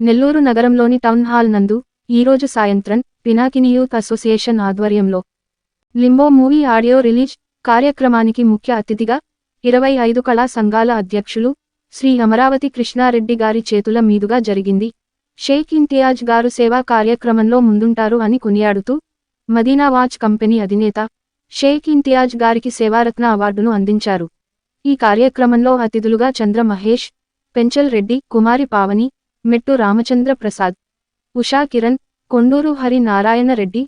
నెల్లూరు నగరంలోని town hall నందు ఈరోజు సాయంత్రం పినాకిని యూత్ అసోసియేషన్ ఆధ్వర్యంలో లింబో మూవీ ఆడియో రిలీజ్ కార్యక్రమానికి ముఖ్య అతిథిగా ఇరవై ఐదు కళా సంఘాల అధ్యక్షులు శ్రీ అమరావతి కృష్ణారెడ్డి గారి చేతుల మీదుగా జరిగింది. షేక్ ఇంతియాజ్ గారు సేవా కార్యక్రమంలో ముందుంటారు అని కొనియాడుతూ మదీనా వాచ్ కంపెనీ అధినేత షేక్ ఇంతియాజ్ గారికి సేవారత్న అవార్డును అందించారు. ఈ కార్యక్రమంలో అతిథులుగా చంద్ర మహేష్ పెంచల్ రెడ్డి కుమారి పావని మెట్టు రామచంద్ర ప్రసాద్ ఉషా కిరణ్ కొండూరు హరి నారాయణ రెడ్డి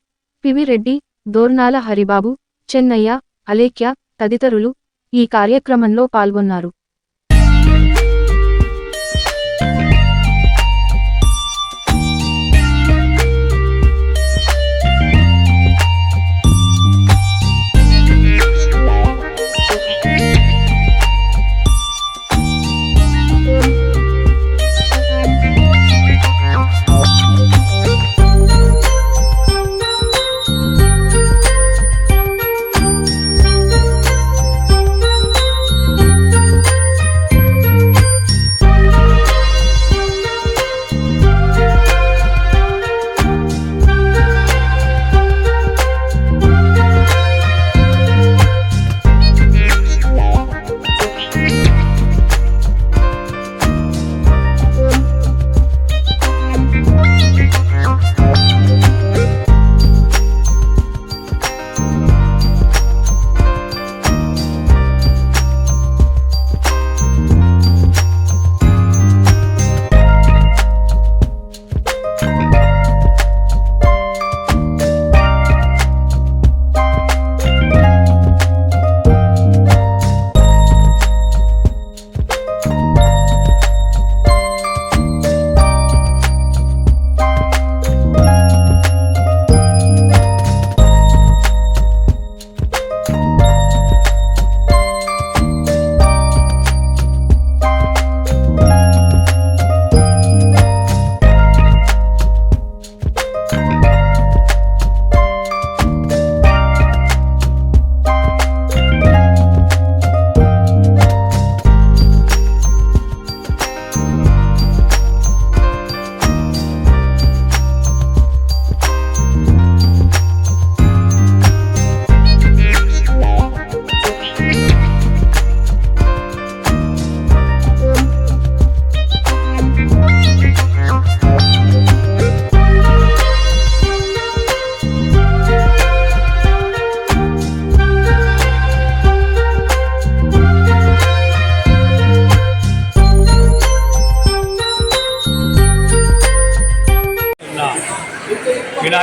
పివి రెడ్డి దోర్నాల హరిబాబు చెన్నయ్య అలేఖ్య తదితరులు ఈ కార్యక్రమంలో పాల్గొన్నారు.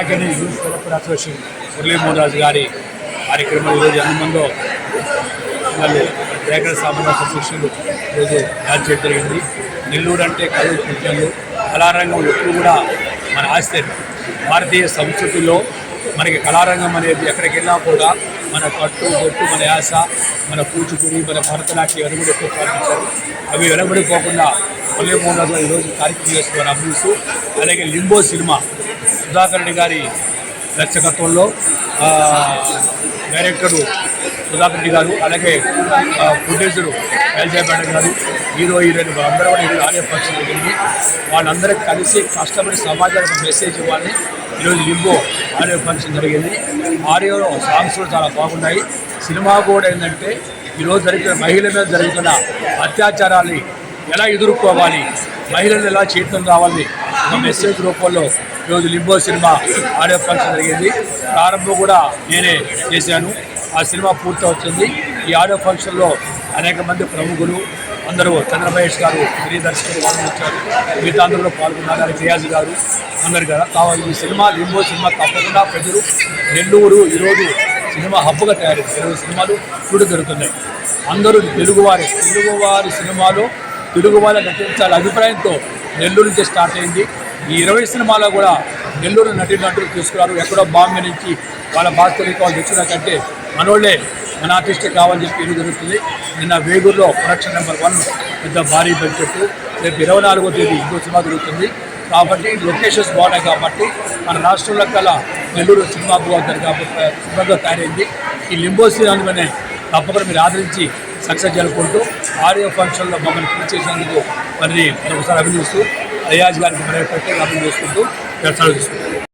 Pinakini youth welfare association Muralimohan Raju గారి కార్యక్రమం ఈరోజు ఎంతమందో మళ్ళీ రేఖల సామాన్య అసోసియేషన్ ఈరోజు యాడ్ చేయడం జరిగింది. నెల్లూరు అంటే కళలు కృత్యాలు కళారంగం ఎప్పుడు కూడా మన ఆస్తి భారతీయ సంస్కృతిలో మనకి కళారంగం అనేది ఎక్కడికి వెళ్ళినా కూడా మన పట్టు బొట్టు మన యాస మన కూచిపూడి మన భరతనాట్యం ఇవన్నీ ఎక్కువ పాటించారు. అవి వెనబడిపోకుండా మళ్ళీ మూడు గారు ఈరోజు కార్యక్రమం చేస్తున్నారు అభివృద్ధి అలాగే లింబో సినిమా సుధాకర్ రెడ్డి గారి దర్శకత్వంలో డైరెక్టరు సుధాకర్ రెడ్డి గారు అలాగే ప్రొడ్యూసరు ఎల్జయపేట గారు హీరో హీరోయిన్ వాళ్ళందరూ కూడా ఈరోజు ఆడియో జరిగింది వాళ్ళందరూ కలిసి కష్టపడి సమాజానికి మెసేజ్ ఇవ్వాలని ఈరోజు లింబో ఆడియో ఫంక్షన్ జరిగింది. ఆడియోలో సాంగ్స్ కూడా చాలా బాగున్నాయి. సినిమా కూడా ఏంటంటే ఈరోజు జరిగిన మహిళల మీద జరుగుతున్న అత్యాచారాన్ని ఎలా ఎదుర్కోవాలి మహిళలు ఎలా చేతం కావాలి ఒక మెసేజ్ రూపంలో ఈరోజు లింబో సినిమా ఆడియో ఫంక్షన్ జరిగింది. ప్రారంభం కూడా నేనే చేశాను. ఆ సినిమా పూర్తి అవుతుంది. ఈ ఆడియో ఫంక్షన్లో అనేక మంది ప్రముఖులు అందరూ చంద్రమహేష్ గారు శ్రీ పాల్గొచ్చారు మిగతా అందరూ పాల్గొన్నారు. రియాజ్ గారు అందరు కదా. కావాలి ఈ సినిమా లింబో సినిమా తప్పకుండా ప్రజలు నెల్లూరు ఈరోజు సినిమా హబ్బుగా తయారైంది. తెలుగు సినిమాలు చూడ జరుగుతున్నాయి అందరూ తెలుగువారి. తెలుగువారి సినిమాలో తెలుగు వాళ్ళ నటించాల అభిప్రాయంతో నెల్లూరు నుంచి స్టార్ట్ అయింది. ఈ ఇరవై సినిమాలో కూడా నెల్లూరు నటి నటులు తీసుకున్నారు ఎక్కడో బాంబే నుంచి వాళ్ళ బాధ్యతలు వాళ్ళు తెచ్చిన కంటే మనోళ్ళే మన ఆర్టిస్ట్ కావాలని చెప్పి ఇది జరుగుతుంది. నిన్న వేగూరులో ప్రొడక్షన్ నెంబర్ వన్ పెద్ద భారీ బడ్జెట్ రేపు ఇరవై నాలుగో తేదీ ఇంకో సినిమా జరుగుతుంది. కాబట్టి లొకేషన్స్ బాగున్నాయి కాబట్టి మన రాష్ట్రంలో కల్లా నెల్లూరు సినిమా బాగుంటుంది కాబట్టి సినిమాగా తయారైంది. ఈ లింబో సినిమానే తప్పకుండా మీరు ఆదరించి సక్సెస్ జరుపుకుంటూ ఆడియో ఫంక్షన్లో మమ్మల్ని పిలిచేసినందుకు మరి ఒకసారి అభినందిస్తూ అయాజ్ గారికి మనం ప్రత్యేక అభివృద్ధి చేసుకుంటూ సెలవు చేసుకుంటాం